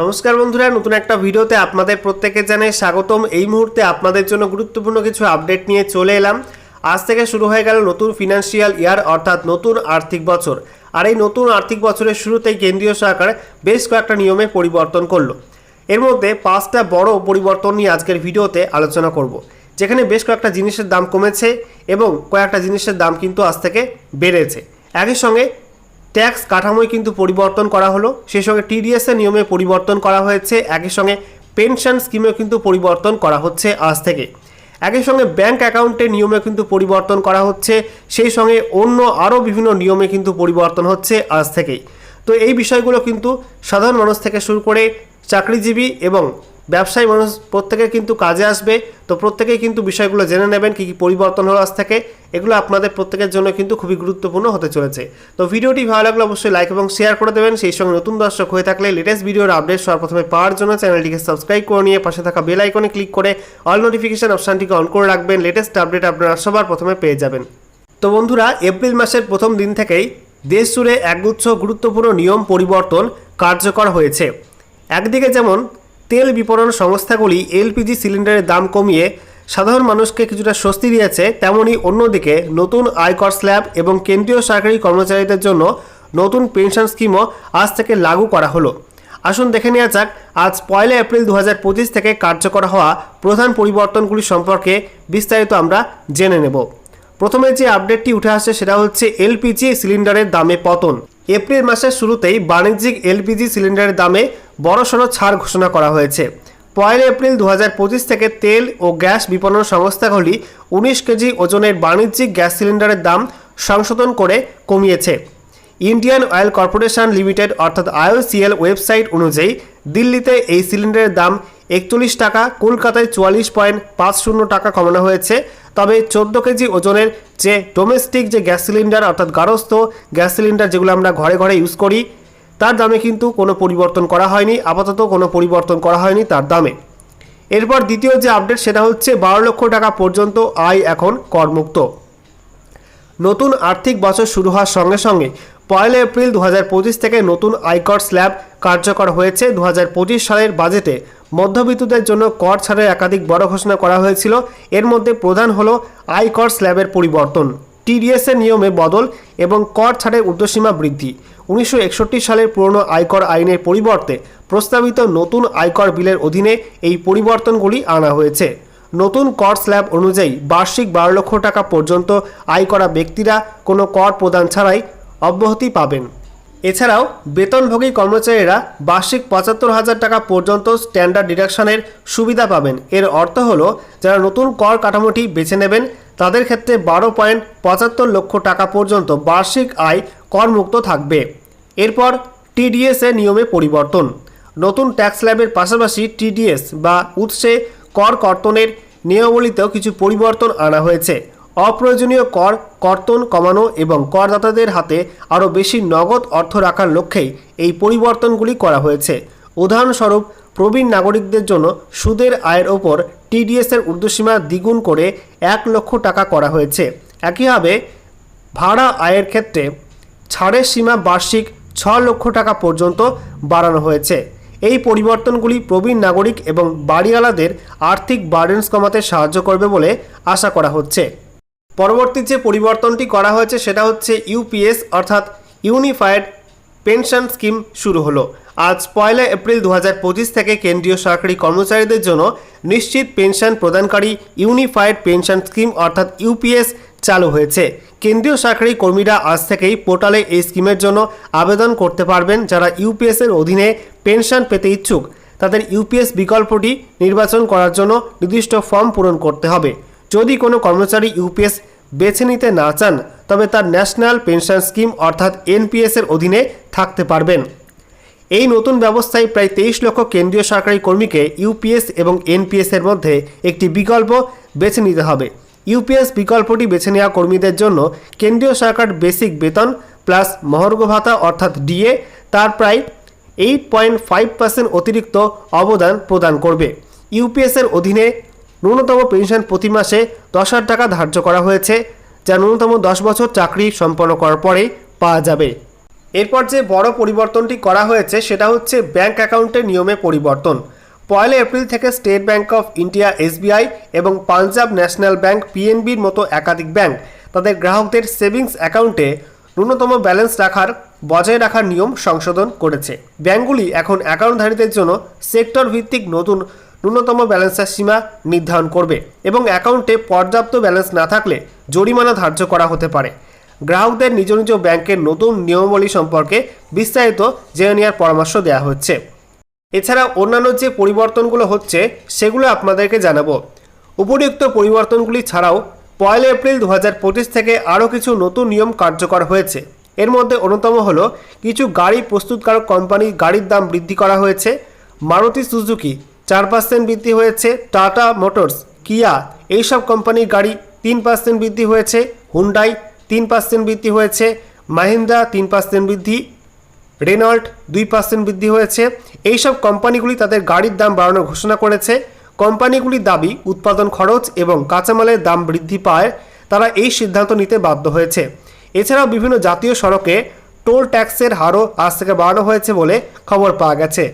নমস্কার বন্ধুরা, নতুন একটা ভিডিওতে আপনাদের প্রত্যেকে জানাই স্বাগতম। এই মুহূর্তে আপনাদের জন্য গুরুত্বপূর্ণ কিছু আপডেট নিয়ে চলে এলাম। আজ থেকে শুরু হয়ে গেল নতুন ফিনান্সিয়াল ইয়ার অর্থাৎ নতুন আর্থিক বছর। আর এই নতুন আর্থিক বছরের শুরুতেই কেন্দ্রীয় সরকার বেশ কয়েকটা নিয়মে পরিবর্তন করল। এর মধ্যে পাঁচটা বড় পরিবর্তন নিয়ে আজকের ভিডিওতে আলোচনা করব, যেখানে বেশ কয়েকটা জিনিসের দাম কমেছে এবং কয়েকটা জিনিসের দাম কিন্তু আজ থেকে বেড়েছে। একই সঙ্গে ট্যাক্স কাঠামোয় কিন্তু পরিবর্তন করা হলো। সেই সঙ্গে টিডিএস এর নিয়মে পরিবর্তন করা হয়েছে। একই সঙ্গে পেনশন স্কিমেও কিন্তু পরিবর্তন করা হচ্ছে আজ থেকে। একই সঙ্গে ব্যাংক অ্যাকাউন্টের নিয়মে কিন্তু পরিবর্তন করা হচ্ছে। সেই সঙ্গে অন্য আরও বিভিন্ন নিয়মে কিন্তু পরিবর্তন হচ্ছে আজ থেকেই। তো এই বিষয়গুলো কিন্তু সাধারণ মানুষ থেকে শুরু করে চাকরিজীবী এবং ব্যবসায়ী মানুষ প্রত্যেকে কিন্তু কাজে আসবে, তো প্রত্যেকেই কিন্তু বিষয়গুলো জেনে নেবেন, কী কী পরিবর্তন হলো আজ থেকে। এগুলো আপনাদের প্রত্যেকের জন্য কিন্তু খুবই গুরুত্বপূর্ণ হতে চলেছে। তো ভিডিওটি ভালো লাগলে অবশ্যই লাইক এবং শেয়ার করে দেবেন। সেই সঙ্গে নতুন দর্শক হয়ে থাকলে লেটেস্ট ভিডিওর আপডেট সবার প্রথমে পাওয়ার জন্য চ্যানেলটিকে সাবস্ক্রাইব করে নিয়ে পাশে থাকা বেল আইকনে ক্লিক করে অল নোটিফিকেশন অপশানটিকে অন করে রাখবেন। লেটেস্ট আপডেট আপনারা সবার প্রথমে পেয়ে যাবেন। তো বন্ধুরা, এপ্রিল মাসের প্রথম দিন থেকেই দেশ জুড়ে একগুচ্ছ গুরুত্বপূর্ণ নিয়ম পরিবর্তন কার্যকর হয়েছে। একদিকে যেমন তেল বিপণন সংস্থাগুলি এলপিজি সিলিন্ডারের দাম কমিয়ে সাধারণ মানুষকে কিছুটা স্বস্তি দিয়েছে, তেমনি অন্যদিকে নতুন আয়কর স্ল্যাব এবং কেন্দ্রীয় সরকারি কর্মচারীদের জন্য নতুন পেনশন স্কিমও আজ থেকে লাগু করা হলো। আসুন দেখে নেওয়া যাক, আজ পয়লা এপ্রিল দু হাজার পঁচিশ থেকে কার্যকর হওয়া প্রধান পরিবর্তনগুলি সম্পর্কে বিস্তারিত আমরা জেনে নেব। প্রথমে যে আপডেটটি উঠে আসে সেটা হচ্ছে এলপিজি সিলিন্ডারের দামে পতন। এপ্রিল মাসের শুরুতেই বাণিজ্যিক এলপিজি সিলিন্ডারের দামে বড়সড় ছাড় ঘোষণা করা হয়েছে। পয়লা এপ্রিল দু হাজার পঁচিশ থেকে তেল ও গ্যাস বিপণন সংস্থাগুলি উনিশ কেজি ওজনের বাণিজ্যিক গ্যাস সিলিন্ডারের দাম সংশোধন করে কমিয়েছে। ইন্ডিয়ান অয়েল কর্পোরেশন লিমিটেড অর্থাৎ আইওসিএল ওয়েবসাইট অনুযায়ী দিল্লিতে এই সিলিন্ডারের দাম একচল্লিশ টাকা, কলকাতায় চুয়াল্লিশ পয়েন্ট পাঁচ শূন্য টাকা কমানো হয়েছে। তবে চোদ্দ কেজি ওজনের যে ডোমেস্টিক যে গ্যাস সিলিন্ডার, অর্থাৎ গারস্থ গ্যাস সিলিন্ডার যেগুলো আমরা ঘরে ঘরে ইউজ করি, তার দামে কিন্তু কোনো পরিবর্তন করা হয়নি, আপাতত কোনো পরিবর্তন করা হয়নি তার দামে। এরপর দ্বিতীয় যে আপডেট, সেটা হচ্ছে বারো লক্ষ টাকা পর্যন্ত আয় এখন করমুক্ত। নতুন আর্থিক বছর শুরু হওয়ার সঙ্গে সঙ্গে পয়লা এপ্রিল দু হাজার পঁচিশ থেকে নতুন আয়কর স্ল্যাব কার্যকর হয়েছে। দু হাজার পঁচিশ সালের বাজেটে মধ্যবিত্তদের জন্য কর ছাড়ের একাধিক বড় ঘোষণা করা হয়েছিল। এর মধ্যে প্রধান হল আয়কর স্ল্যাবের পরিবর্তন, টিডিএসের নিয়মে বদল এবং কর ছাড়ের ঊর্ধ্বসীমা বৃদ্ধি। উনিশশো একষট্টি সালের পুরনো আয়কর আইনের পরিবর্তে প্রস্তাবিত নতুন আয়কর বিলের অধীনে এই পরিবর্তনগুলি আনা হয়েছে। নতুন কর স্ল্যাব অনুযায়ী বার্ষিক বারো লক্ষ টাকা পর্যন্ত আয় করা ব্যক্তিরা কোনো কর প্রদান ছাড়াই অব্যাহতি পাবেন। এছাড়াও, বেতনভোগী কর্মচারীরা বার্ষিক পঁচাত্তর হাজার টাকা পর্যন্ত স্ট্যান্ডার্ড ডিডাকশনের সুবিধা পাবেন। এর অর্থ হলো, যারা নতুন কর কাঠামোটি বেছে নেবেন, তাদের ক্ষেত্রে বারো পয়েন্ট পঁচাত্তর লক্ষ টাকা পর্যন্ত বার্ষিক আয় করমুক্ত থাকবে। এরপর, টিডিএস এর নিয়মে পরিবর্তন। নতুন ট্যাক্স স্ল্যাবের পাশাপাশি টিডিএস বা উৎসে কর কর্তনের নিয়মাবলীতেও কিছু পরিবর্তন আনা হয়েছে। অপ্রয়োজনীয় কর, কর্তন কমানো এবং করদাতাদের হাতে আরও বেশি নগদ অর্থ রাখার লক্ষ্যেই এই পরিবর্তনগুলি করা হয়েছে। উদাহরণস্বরূপ, প্রবীণ নাগরিকদের জন্য সুদের আয়ের ওপর টিডিএস এর ঊর্ধ্বসীমা দ্বিগুণ করে এক লক্ষ টাকা করা হয়েছে। একইভাবে, ভাড়া আয়ের ক্ষেত্রে ছাড়ের সীমা বার্ষিক ছ লক্ষ টাকা পর্যন্ত বাড়ানো হয়েছে। এই পরিবর্তনগুলি প্রবীণ নাগরিক এবং বাড়িওয়ালাদের আর্থিক বার্ডেন্স কমাতে সাহায্য করবে বলে আশা করা হচ্ছে। পরবর্তী যে পরিবর্তনটি করা হয়েছে সেটা হচ্ছে ইউপিএস, অর্থাৎ ইউনিফাইড পেনশন স্কিম শুরু হলো। আজ পয়লা এপ্রিল দু হাজার পঁচিশ থেকে কেন্দ্রীয় সরকারি কর্মচারীদের জন্য নিশ্চিত পেনশন প্রদানকারী ইউনিফাইড পেনশন স্কিম, অর্থাৎ ইউপিএস, চালু হয়েছে। কেন্দ্রীয় সরকারি কর্মীরা আজ থেকেই পোর্টালে এই স্কিমের জন্য আবেদন করতে পারবেন যারা ইউপিএসের অধীনে পেনশন পেতে ইচ্ছুক। তাদের ইউপিএস বিকল্পটি নির্বাচন করার জন্য নির্দিষ্ট ফর্ম পূরণ করতে হবে। যদি কোনো কর্মচারী ইউপিএস বেছে নিতে না চান, তবে তার ন্যাশনাল পেনশন স্কিম অর্থাৎ এনপিএসের অধীনে থাকতে পারবেন। এই নতুন ব্যবস্থায় প্রায় তেইশ লক্ষ কেন্দ্রীয় সরকারি কর্মীকে ইউপিএস এবং এনপিএসের মধ্যে একটি বিকল্প বেছে নিতে হবে। ইউপিএস বিকল্পটি বেছে নেওয়া কর্মীদের জন্য কেন্দ্রীয় সরকার বেসিক বেতন প্লাস মহর্ঘ ভাতা অর্থাৎ ডিএ, তার প্রায় এইট পয়েন্ট ফাইভ পার্সেন্ট অতিরিক্ত অবদান প্রদান করবে। ইউপিএসের অধীনে ন্যূনতম পেনশন প্রতি মাসে দশ হাজার টাকা ধার্য করা হয়েছে, যা ন্যূনতম দশ বছর চাকরি সম্পন্ন করার পরেই পাওয়া যাবে। এরপর যে বড় পরিবর্তনটি করা হয়েছে, সেটা হচ্ছে ব্যাংক অ্যাকাউন্টের নিয়মে পরিবর্তন। পয়লা এপ্রিল থেকে state bank of India, SBI এবং পাঞ্জাব ন্যাশনাল ব্যাংক, পিএনবির মতো একাধিক ব্যাংক, তাদের গ্রাহকদের সেভিংস অ্যাকাউন্টে ন্যূনতম ব্যালেন্স রাখার, বজায় রাখার নিয়ম সংশোধন করেছে। ব্যাংকগুলি এখন অ্যাকাউন্টধারীদের জন্য সেক্টর ভিত্তিক নতুন ন্যূনতম ব্যালেন্সের সীমা নির্ধারণ করবে এবং অ্যাকাউন্টে পর্যাপ্ত ব্যালেন্স না থাকলে জরিমানা ধার্য করা হতে পারে। গ্রাহকদের নিজ নিজ ব্যাংকের নতুন নিয়মাবলী সম্পর্কে বিস্তারিত জেনে নেওয়ার পরামর্শ দেওয়া হচ্ছে। এছাড়া অন্যান্য যে পরিবর্তনগুলো হচ্ছে, সেগুলো আপনাদেরকে জানাব। উপরিউক্ত পরিবর্তনগুলি ছাড়াও পয়লা এপ্রিল দু হাজার পঁচিশ থেকে আরও কিছু নতুন নিয়ম কার্যকর হয়েছে। এর মধ্যে অন্যতম হলো, কিছু গাড়ি প্রস্তুতকারক কোম্পানি গাড়ির দাম বৃদ্ধি করা হয়েছে। মারুতি সুজুকি চার পার্সেন্ট বৃদ্ধি হয়েছে টাটা মোটরস, কিয়া, এইসব কোম্পানির গাড়ি তিন পার্সেন্ট বৃদ্ধি হয়েছে, হুন্ডাই তিন পার্সেন্ট বৃদ্ধি হয়েছে, মাহিন্দ্রা তিন পার্সেন্ট বৃদ্ধি, রেনল্ট দুই পার্সেন্ট বৃদ্ধি হয়েছে। এইসব কোম্পানিগুলি তাদের গাড়ির দাম বাড়ানোর ঘোষণা করেছে। কোম্পানিগুলির দাবি, উৎপাদন খরচ এবং কাঁচামালের দাম বৃদ্ধি পায়, তারা এই সিদ্ধান্ত নিতে বাধ্য হয়েছে। এছাড়াও বিভিন্ন জাতীয় সড়কে টোল ট্যাক্সের হারও আজ থেকে বাড়ানো হয়েছে বলে খবর পাওয়া গেছে।